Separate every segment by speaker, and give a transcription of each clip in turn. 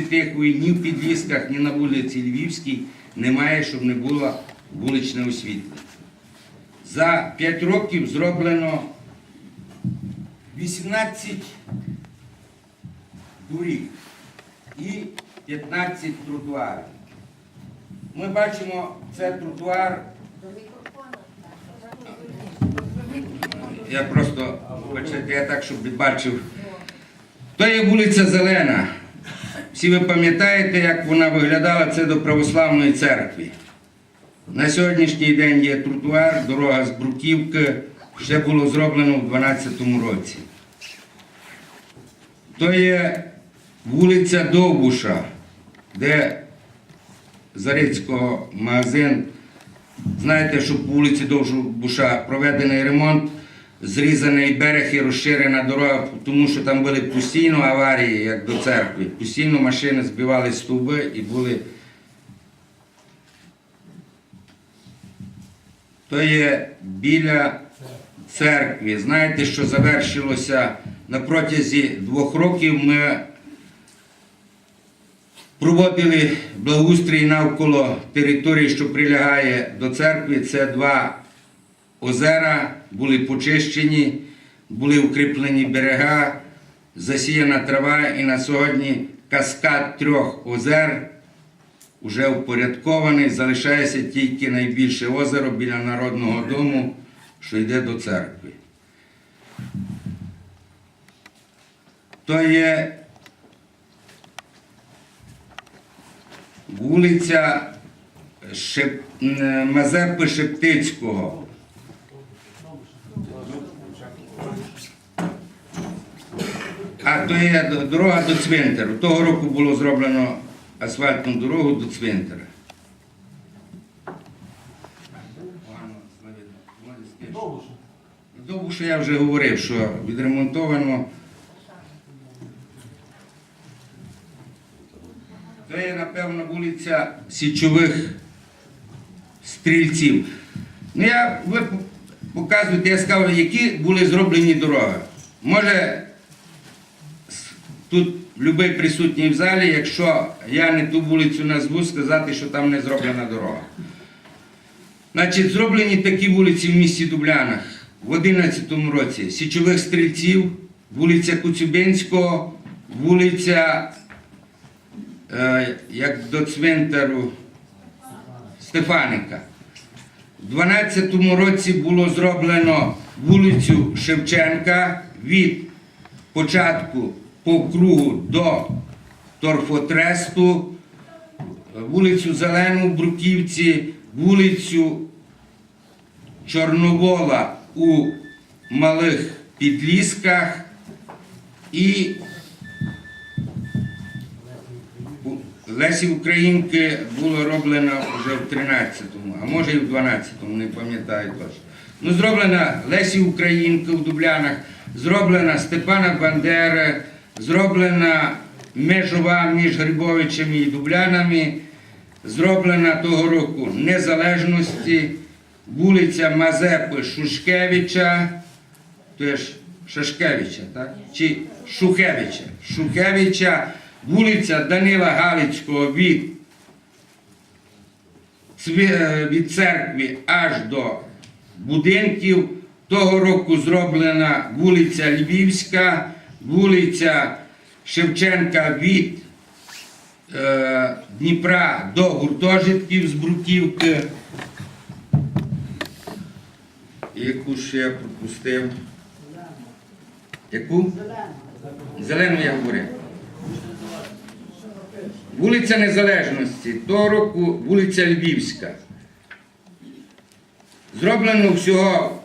Speaker 1: Тихої, ні в Підлісках, ні на вулиці Львівській немає, щоб не було вуличне освітлення. За 5 років зроблено 18 доріг і 15 тротуарів. Ми бачимо, це тротуар. Я просто, я так, щоб бачив. То є вулиця Зелена. Всі ви пам'ятаєте, як вона виглядала це до православної церкви. На сьогоднішній день є тротуар, дорога з Бруківки, ще було зроблено в 2012 році. То є вулиця Довбуша, де Зарицького магазин. Знаєте, що по вулиці Довбуша проведений ремонт, зрізаний берег і розширена дорога, тому що там були постійно аварії, як до церкви. Постійно машини збивали стовби і були. То є біля церкви. Знаєте, що завершилося на протязі двох років. Ми проводили благоустрій навколо території, що прилягає до церкви. Це два озера, були почищені, були укріплені берега, засіяна трава і на сьогодні каскад трьох озер вже упорядкований. Залишається тільки найбільше озеро біля Народного дому, що йде до церкви. То є вулиця Шеп... Мазепи Шептицького. А то є дорога до цвинтару. Того року було зроблено асфальтну дорогу до цвинтара. Довго, що я вже говорив, що відремонтовано. Це є, напевно, вулиця Січових стрільців. Ну, я, ви показуєте, я сказав, які були зроблені дороги. Може, тут будь-який присутній в залі, якщо я не ту вулицю назву, сказати, що там не зроблена дорога. Значить, зроблені такі вулиці в місті Дублянах в 11 році. Січових стрільців, вулиця Куцюбинського, вулиця е, як до цвинтару Стефаника. У 12 році було зроблено вулицю Шевченка від початку по кругу до торфотресту, вулицю Зелену в Бруківці, вулицю Чорновола у Малих Підлісках і Лесі Українки було роблено вже в 13-му, а може і в 12-му, не пам'ятаю точно. Ну, зроблена Лесі Українки в Дублянах, зроблена Степана Бандери, зроблена межова між Грибовичами і Дублянами, зроблена того року Незалежності, вулиця Мазепи Шушкевича, то є Шашкевича, так? Чи Шухевича. Шухевича, вулиця Данила Галицького від, е, від церкви аж до будинків. Того року зроблена вулиця Львівська, вулиця Шевченка від е, Дніпра до гуртожитків з Бруківки. Яку ще я пропустив? Яку? Зелену я говорив. Вулиця Незалежності, того року вулиця Львівська. Зроблено всього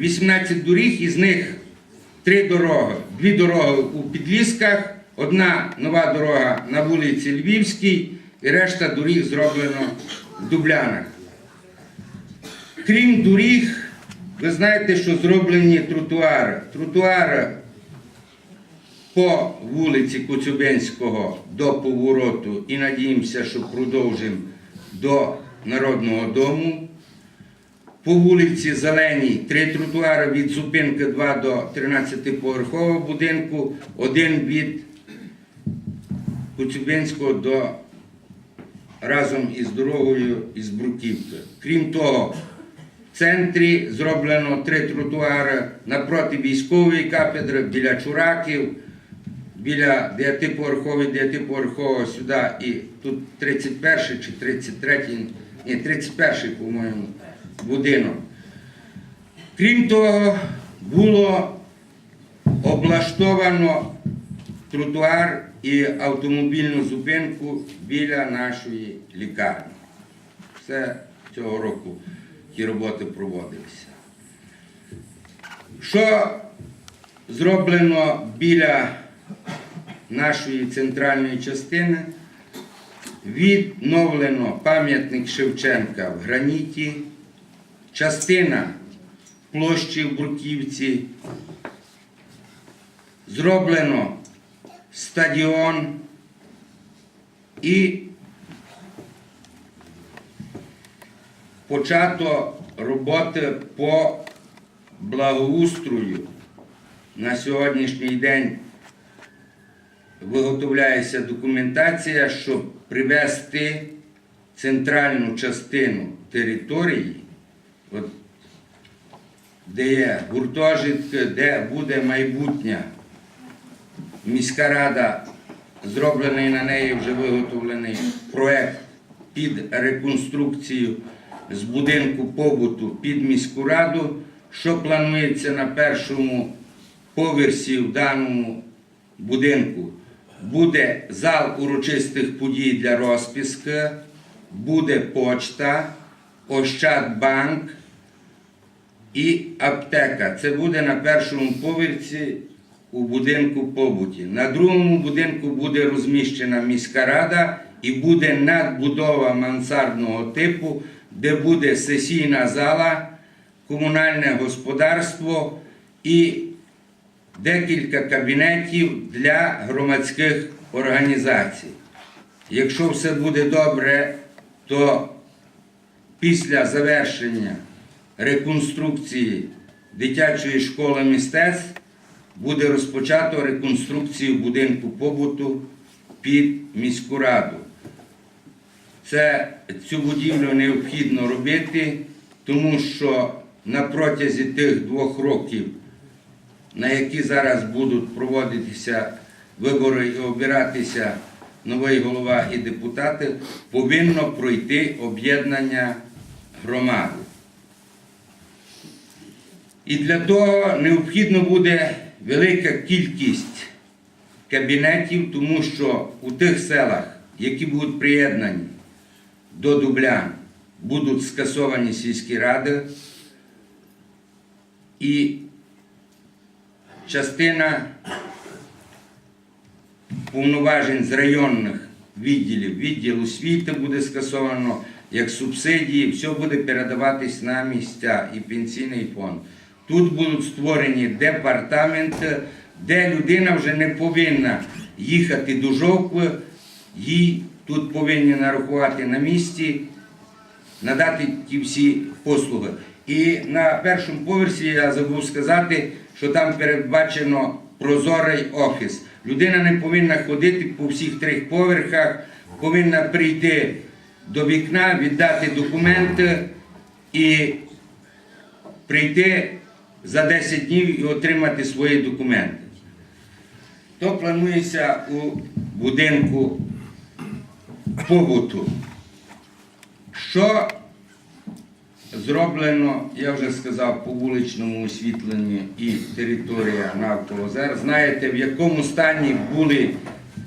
Speaker 1: 18 доріг, із них три дороги. Дві дороги у Підлісках, одна нова дорога на вулиці Львівській і решта доріг зроблено в Дублянах. Крім доріг, ви знаєте, що зроблені тротуари. Тротуари по вулиці Коцюбинського до повороту і надіємося, що продовжимо до Народного дому. По вулиці Зеленій три тротуари від зупинки 2 до 13-поверхового будинку, один від Коцюбинського до разом із дорогою із Бруківки. Крім того, в центрі зроблено три тротуари напроти військової кафедри, біля Чураків, біля дев'ятиповерхової, дев'ятиповерхового сюди і тут 31 чи 33, ні, 31, по-моєму, будинок. Крім того, було облаштовано тротуар і автомобільну зупинку біля нашої лікарні. Все цього року ті роботи проводилися. Що зроблено біля нашої центральної частини? Відновлено пам'ятник Шевченка в граніті, частина площі в Бруківці, зроблено стадіон і почато роботи по благоустрою. На сьогоднішній день виготовляється документація, щоб привести центральну частину території, от, де є гуртожитки, де буде майбутня міська рада, зроблений на неї вже виготовлений проект під реконструкцію з будинку побуту під міську раду, що планується на першому поверсі в даному будинку. Буде зал урочистих подій для розписки, буде почта, Ощадбанк і аптека. Це буде на першому поверсі у будинку побуті. На другому будинку буде розміщена міська рада і буде надбудова мансардного типу, де буде сесійна зала, комунальне господарство і декілька кабінетів для громадських організацій. Якщо все буде добре, то після завершення реконструкції дитячої школи мистецтв буде розпочато реконструкцію будинку побуту під міську раду. Це, цю будівлю необхідно робити, тому що на протязі тих двох років, на які зараз будуть проводитися вибори і обиратися новий голова і депутати, повинно пройти об'єднання громади. І для того необхідно буде велика кількість кабінетів, тому що у тих селах, які будуть приєднані до Дублян, будуть скасовані сільські ради, і частина повноважень з районних відділів, відділ освіти буде скасовано як субсидії, все буде передаватись на місця і пенсійний фонд. Тут будуть створені департаменти, де людина вже не повинна їхати до Жовкви, їй тут повинні нарахувати на місці, надати ті всі послуги. І на першому поверсі я забув сказати, що там передбачено прозорий офіс. Людина не повинна ходити по всіх трьох поверхах, повинна прийти до вікна, віддати документи і прийти за 10 днів і отримати свої документи. То планується у будинку побуту. Що зроблено, я вже сказав, по вуличному освітленню і територія навколо озер. Знаєте, в якому стані були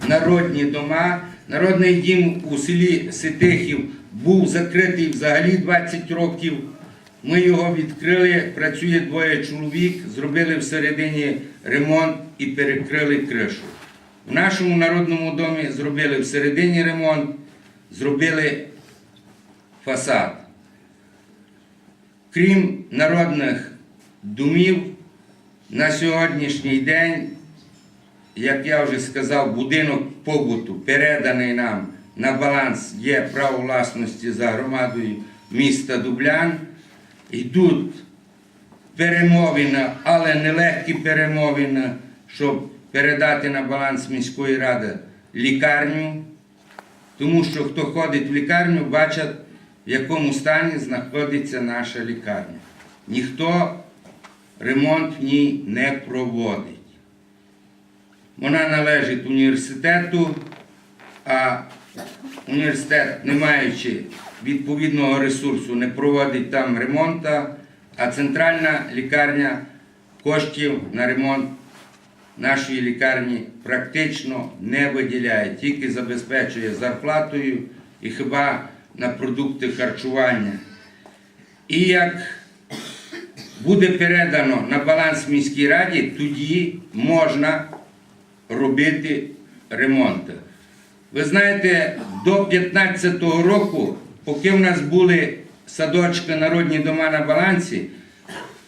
Speaker 1: народні дома. Народний дім у селі Ситихів був закритий взагалі 20 років. Ми його відкрили, працює двоє чоловік, зробили всередині ремонт і перекрили кришу. В нашому народному домі зробили всередині ремонт, зробили фасад. Крім народних домів, на сьогоднішній день, як я вже сказав, будинок побуту переданий нам на баланс є право власності за громадою міста Дублян. Йдуть перемовини, але нелегкі перемовини, щоб передати на баланс міської ради лікарню, тому що хто ходить в лікарню, бачать, в якому стані знаходиться наша лікарня. Ніхто ремонт в ній не проводить. Вона належить університету, а університет, не маючи відповідного ресурсу, не проводить там ремонта, а центральна лікарня коштів на ремонт нашої лікарні практично не виділяє, тільки забезпечує зарплатою і хіба на продукти харчування. І як буде передано на баланс міській раді, тоді можна робити ремонти. Ви знаєте, до 15-го року, поки в нас були садочки народні дома на балансі,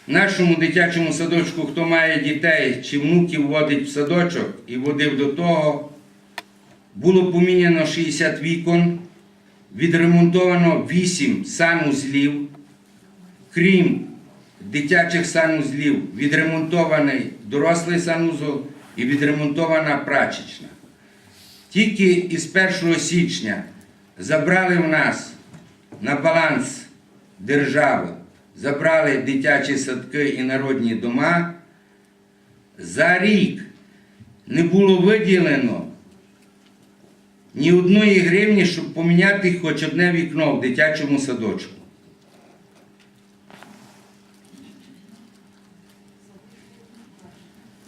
Speaker 1: нашому дитячому садочку, хто має дітей чи внуків водить в садочок і водив до того, було поміняно 60 вікон, відремонтовано 8 санузлів, крім дитячих санузлів, відремонтований дорослий санузол і відремонтована прачечна. Тільки із 1 січня забрали в нас на баланс держави, забрали дитячі садки і народні дома. За рік не було виділено ні одної гривні, щоб поміняти хоч одне вікно в дитячому садочку.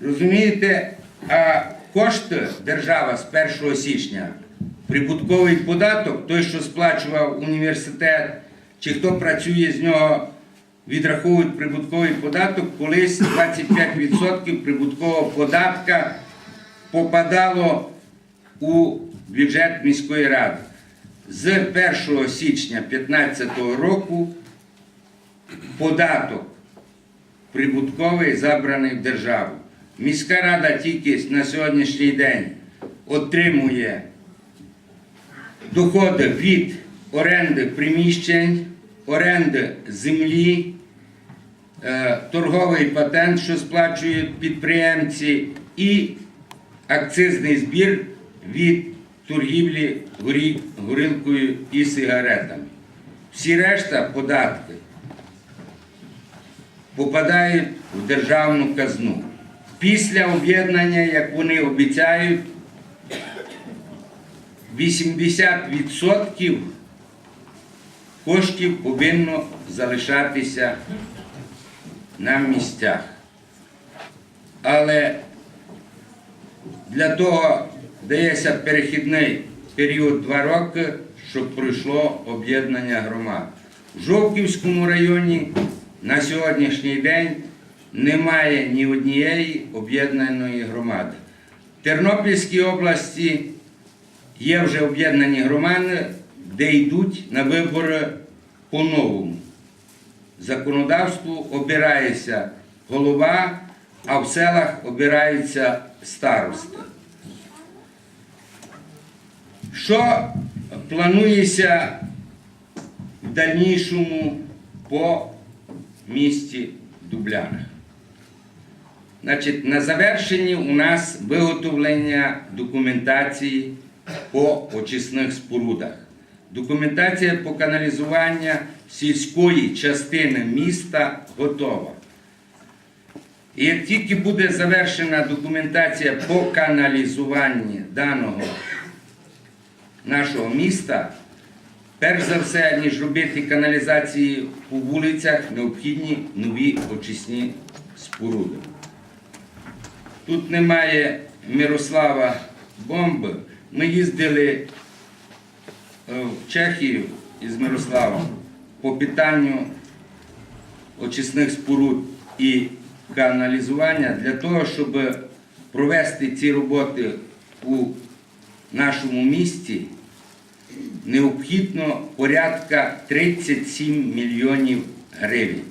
Speaker 1: Розумієте, а кошти держава з 1 січня, прибутковий податок, той, що сплачував університет, чи хто працює з нього, відраховують прибутковий податок, колись 25% прибуткового податка попадало у бюджет міської ради. З 1 січня 2015 року податок прибутковий забраний в державу. Міська рада тільки на сьогоднішній день отримує доходи від оренди приміщень, оренди землі, е, торговий патент, що сплачують підприємці, і акцизний збір від торгівлі горілкою і сигаретами. Всі решта податки попадають в державну казну. Після об'єднання, як вони обіцяють, 80% коштів повинно залишатися на місцях. Але для того дається перехідний період 2 роки, щоб пройшло об'єднання громад. В Жовківському районі на сьогоднішній день немає ні однієї об'єднаної громади. В Тернопільській області є вже об'єднані громади, де йдуть на вибори по-новому. Законодавству обирається голова, а в селах обираються старости. Що планується в дальнішому по місті Дублянах? Значить, на завершенні у нас виготовлення документації по очисних спорудах. Документація по каналізуванню сільської частини міста готова. І як тільки буде завершена документація по каналізуванні даного нашого міста, перш за все, ніж робити каналізації у вулицях, необхідні нові очисні споруди. Тут немає Мирослава Бомби. Ми їздили е, в Чехію із Мирославом по питанню очисних споруд і каналізування для того, щоб провести ці роботи у нашому місті, необхідно порядка 37 мільйонів гривень.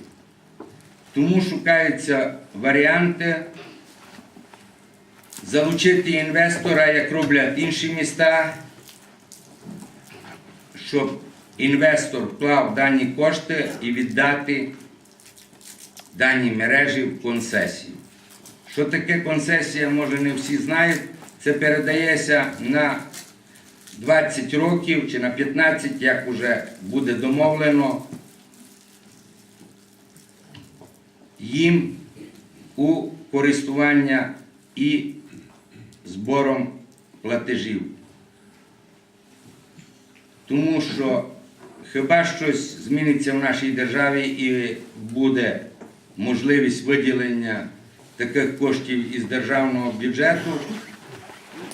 Speaker 1: Тому шукаються варіанти залучити інвестора, як роблять інші міста, щоб інвестор вклав дані кошти і віддати дані мережі в концесію. Що таке концесія, може не всі знають. Це передається на 20 років чи на 15, як вже буде домовлено їм у користування і збором платежів. Тому що хіба щось зміниться в нашій державі і буде можливість виділення таких коштів із державного бюджету,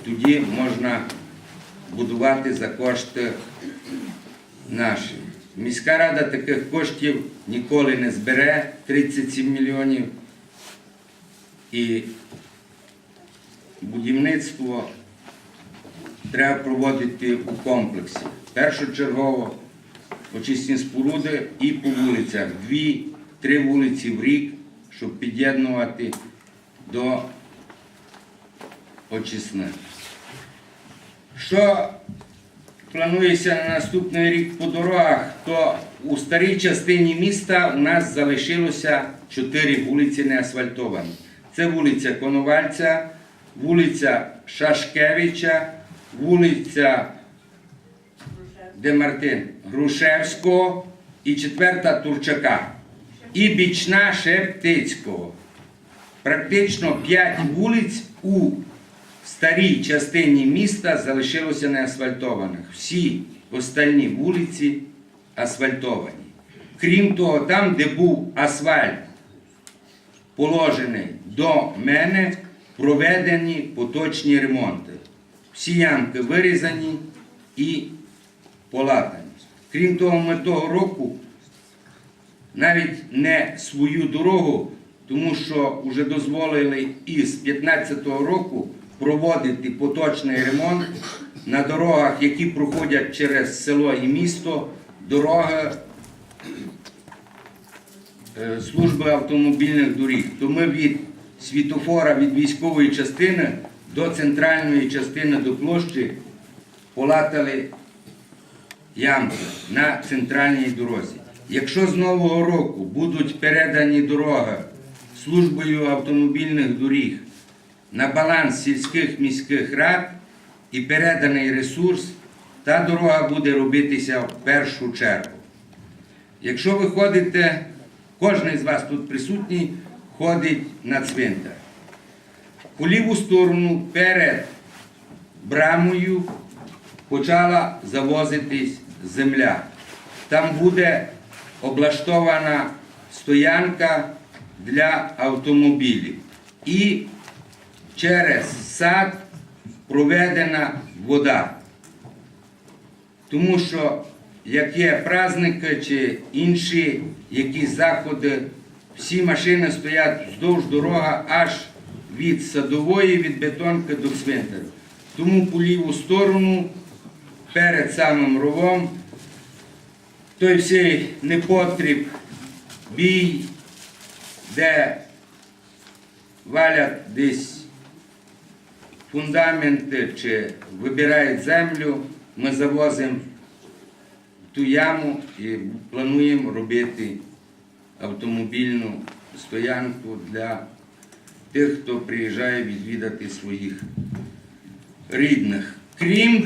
Speaker 1: тоді можна будувати за кошти наші. Міська рада таких коштів ніколи не збере 37 мільйонів. І будівництво треба проводити у комплексі. Першочергово очисні споруди і по вулицях. Дві-три вулиці в рік, щоб під'єднувати до очисних. Що планується на наступний рік по дорогах, то у старій частині міста у нас залишилося чотири вулиці не асфальтовані. Це вулиця Коновальця, вулиця Шашкевича, вулиця де Мартин Грушевського і четверта Турчака. І бічна Шептицького. Практично п'ять вулиць у старій частині міста залишилося неасфальтованих. Всі остальні вулиці асфальтовані. Крім того, там, де був асфальт положений до мене, проведені поточні ремонти. Всі ямки вирізані і полатані. Крім того, ми того року навіть не свою дорогу, тому що вже дозволили із 15-го року проводити поточний ремонт на дорогах, які проходять через село і місто, дороги е, служби автомобільних доріг. То ми від світофора від військової частини до центральної частини до площі полатали ямки на центральній дорозі. Якщо з нового року будуть передані дороги службою автомобільних доріг на баланс сільських міських рад і переданий ресурс, та дорога буде робитися в першу чергу. Якщо ви ходите, кожен з вас тут присутній ходить на цвинтар. По ліву сторону перед брамою почала завозитись земля. Там буде облаштована стоянка для автомобілів. І через сад проведена вода. Тому що як є праздники чи інші якісь заходи, всі машини стоять вздовж дороги аж від садової, від бетонки до цвинтарю. Тому по ліву сторону, перед самим ровом, той всій непотріб, бій, де валять десь фундаменти чи вибирають землю, ми завозимо ту яму і плануємо робити автомобільну стоянку для тих, хто приїжджає відвідати своїх рідних. Крім